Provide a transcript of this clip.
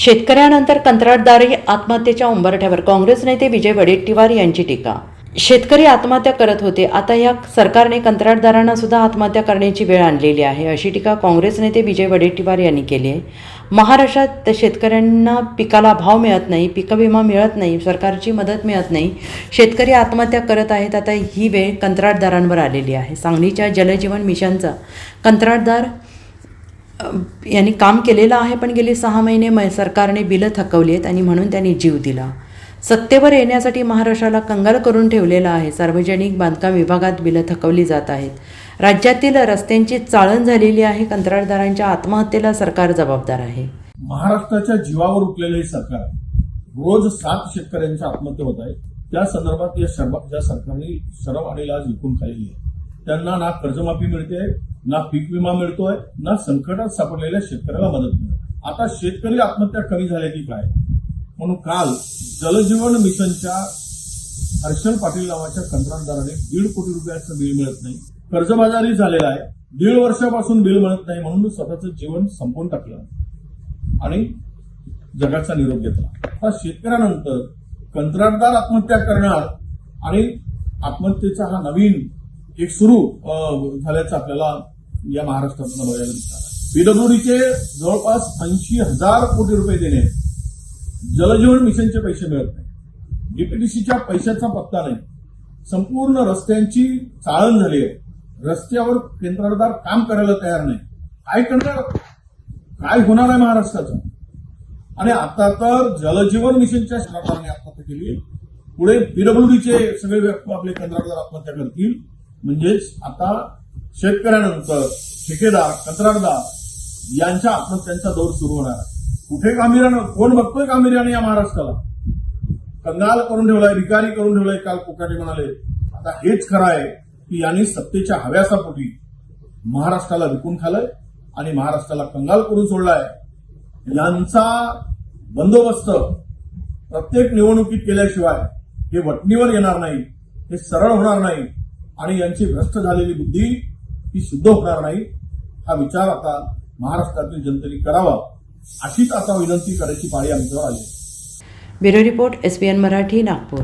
शेतकऱ्यानंतर कंत्राटदारही आत्महत्येच्या उंबरठ्यावर काँग्रेस नेते विजय वडेट्टीवार यांची टीका. शेतकरी आत्महत्या करत होते. आता या सरकारने कंत्राटदारांना सुद्धा आत्महत्या करण्याची वेळ आणलेली आहे अशी टीका काँग्रेस नेते विजय वडेट्टीवार यांनी केली आहे. महाराष्ट्रात शेतकऱ्यांना पिकाला भाव मिळत नाही पिकविमा मिळत नाही सरकारची मदत मिळत नाही. शेतकरी आत्महत्या करत आहेत. आता ही वेळ कंत्राटदारांवर आलेली आहे. सांगलीच्या जलजीवन मिशनचा कंत्राटदार यांनी काम केलेलं आहे पण गेली सहा महिने म सरकारने बिलं थकवली आहेत आणि म्हणून त्यांनी जीव दिला. सत्तेवर येण्यासाठी महाराष्ट्राला कंगाल करून ठेवलेलं आहे. सार्वजनिक बांधकाम विभागात बिलं थकवली जात आहेत. राज्यातील रस्त्यांची चाळण झालेली आहे. कंत्राटदारांच्या आत्महत्येला सरकार जबाबदार आहे. महाराष्ट्राच्या जीवावर उठलेलं हे सरकार रोज सात शेतकऱ्यांच्या आत्महत्या होत आहेत त्या संदर्भात या ज्या सरकारने शरम आणि आज विकून खाल्लेली आहे. त्यांना ना कर्जमाफी मिळते ना पीक विमा मिळतोय ना संकटात सापडलेल्या शेतकऱ्याला मदत मिळते. आता शेतकरी आत्महत्या कमी झाल्या की काय? म्हणून काल जलजीवन मिशनच्या हर्षल पाटील नावाच्या कंत्राटदाराने दीड कोटी रुपयाचं बिल मिळत नाही. कर्जबाजारी झालेला आहे. दीड वर्षापासून बिल मिळत नाही म्हणून स्वतःचं जीवन संपवून टाकलं. आणि जगाचा निरोप घेतला. आता शेतकऱ्यानंतर कंत्राटदार आत्महत्या करणार आणि आत्महत्येचा हा नवीन एक सुरू झाल्याचं आपल्याला या महाराष्ट्रातून बघायला मिळतात पीडब्ल्यूडीचे जवळपास ऐंशी हजार कोटी रुपये देणे जलजीवन मिशनचे पैसे मिळत नाही. डीपीडीसीच्या पैशाचा पत्ता नाही. संपूर्ण रस्त्यांची चाळण झाली आहे. रस्त्यावर केंद्रदार काम करायला तयार नाही. काय करणार? काय होणार आहे महाराष्ट्राचं? आणि आता तर जलजीवन मिशनच्या सरकारने आत्महत्या केली. पुढे पीडब्ल्यूडीचे सगळे व्यक्ती आपले कंत्राटदार आत्महत्या करतील. म्हणजेच आता शेतकऱ्यानंतर ठेकेदार कंत्राटदार यांच्या आत्महत्यांचा दौर सुरू होणार आहे. कुठे गांभीर्यानं कोण बघतोय गांभीर्याने या महाराष्ट्राला? कंगाल करून ठेवलाय रिकारी करून ठेवलाय काल कोकाटे म्हणाले. आता हेच खरं आहे की यांनी सत्तेच्या हव्यासापोटी महाराष्ट्राला विकून खालय आणि महाराष्ट्राला कंगाल करून सोडलाय. यांचा बंदोबस्त प्रत्येक निवडणुकीत केल्याशिवाय हे वटणीवर येणार नाही हे सरळ होणार नाही. आणि यांची भ्रष्ट झालेली बुद्धी ही शुद्ध होणार नाही. हा विचार आता महाराष्ट्रातील जनतेने करावा. अशीच आता विनंती करायची पाळी आमच्यावर आली bureau report S Marathi Nagpur.